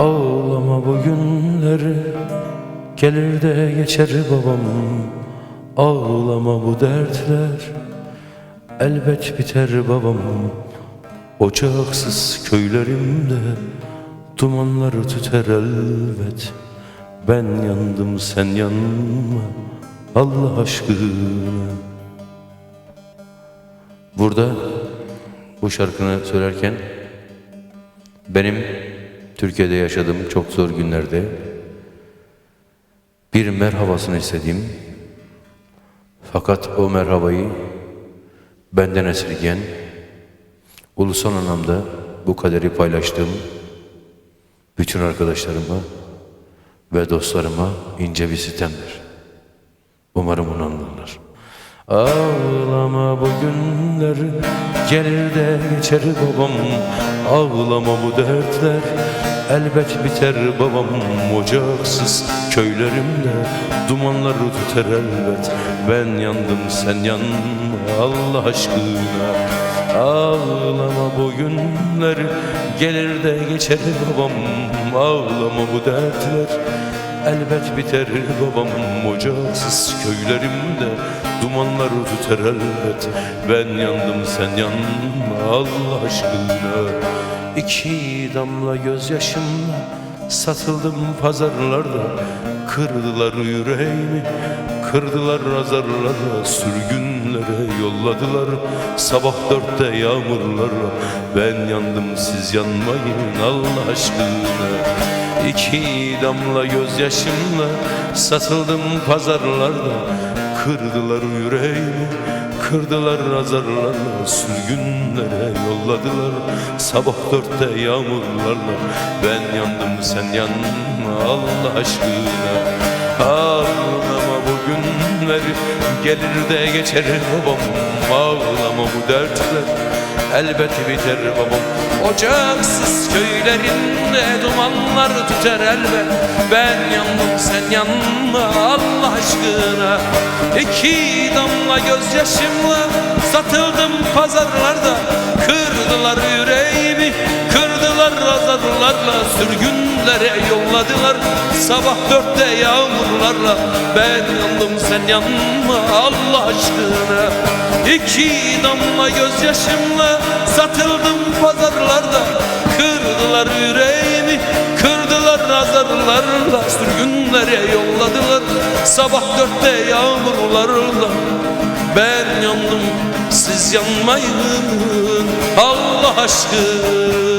Ağlama bu günleri Gelir de geçer babam. Ağlama bu dertler Elbet biter babam. Ocaksız köylerimde Dumanları tüter elbet. Ben yandım sen yanma Allah aşkına. Burada bu şarkını söylerken benim Türkiye'de yaşadığım çok zor günlerde bir merhabasını istediğim fakat o merhabayı benden esirgeyen ulusal anlamda bu kaderi paylaştığım bütün arkadaşlarıma ve dostlarıma ince bir sitemdir. Umarım bunu anlarlar. Ağlama bu günler Gelir de geçer babam Ağlama bu dertler Elbet biter babam Ocaksız. Köylerimde Dumanları tüter elbet. Ben yandım sen yanma Allah aşkına. Ağlama bu günler Gelir de geçer babam. Ağlama bu dertler Elbet biter babam. Ocaksız köylerimde Dumanlar tüter elbet. Ben yandım sen yanma Allah aşkına İki damla gözyaşımla Satıldım pazarlarda. Kırdılar yüreğimi Kırdılar azarlara Sürgünlere yolladılar Sabah dörtte yağmurlara Ben yandım siz yanmayın Allah aşkına. İki damla gözyaşımla Satıldım pazarlarda. Kırdılar yüreğimi Kırdılar azarlarla Sürgünlere yolladılar. Sabah dörtte yağmurlarla Ben yandım sen yanma Allah aşkına. Ağlama bu günler Gelir de geçer babam Ağlama bu dertler Elbet biter babam. Ocaksız köylerinde dumanlar tüter elbet. Ben yandım sen yanma Allah aşkına. İki damla gözyaşımla satıldım pazarlarda. Kırdılar yüreğimi kırdılar azarlarla. Sürgünlere yolladılar sabah dörtte yağmurlarla. Ben yandım sen yanma Allah aşkına İki damla gözyaşımla satıldım pazarlarda. Kırdılar yüreğimi kırdılar azarlarla Sürgünlere yolladılar sabah dörtte yağmurlarla. Ben yandım siz yanmayın. Allah aşkına